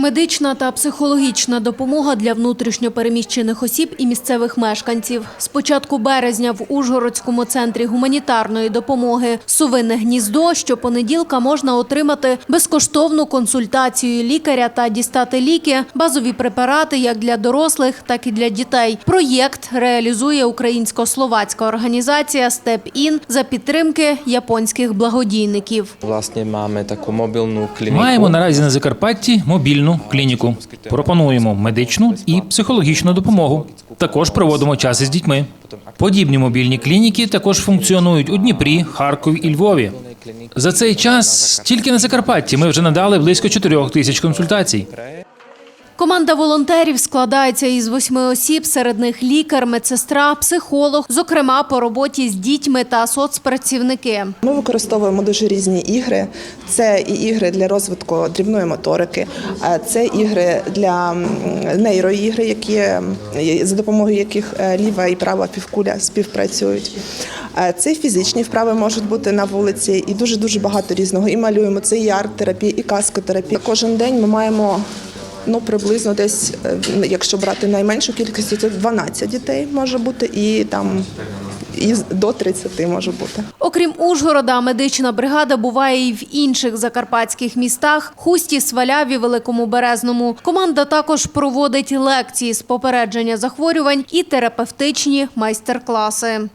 Медична та психологічна допомога для внутрішньопереміщених осіб і місцевих мешканців. З початку березня в Ужгородському центрі гуманітарної допомоги «Сувине гніздо» щопонеділка можна отримати безкоштовну консультацію лікаря та дістати ліки, базові препарати як для дорослих, так і для дітей. Проєкт реалізує українсько-словацька організація «Степ Ін» за підтримки японських благодійників. Власне, маємо таку мобільну клініку. Маємо наразі на Закарпатті мобільну клініку. Пропонуємо медичну і психологічну допомогу. Також проводимо час із дітьми. Подібні мобільні клініки також функціонують у Дніпрі, Харкові і Львові. За цей час тільки на Закарпатті ми вже надали близько 4 тисяч консультацій. Команда волонтерів складається із восьми осіб, серед них лікар, медсестра, психолог, зокрема по роботі з дітьми та соцпрацівники. Ми використовуємо дуже різні ігри. Це і ігри для розвитку дрібної моторики, це ігри для нейроігри, які за допомогою яких е, ліва і права півкуля співпрацюють. Це фізичні вправи можуть бути на вулиці, і дуже дуже багато різного. І малюємо це і арт-терапія, і каскотерапія. Кожен день ми маємо. Ну, приблизно десь, е, якщо брати найменшу кількість, це 12 дітей може бути, і там і до 30 може бути. Окрім Ужгорода, медична бригада буває і в інших закарпатських містах – Хусті, Сваляві, Великому Березному. Команда також проводить лекції з попередження захворювань і терапевтичні майстер-класи.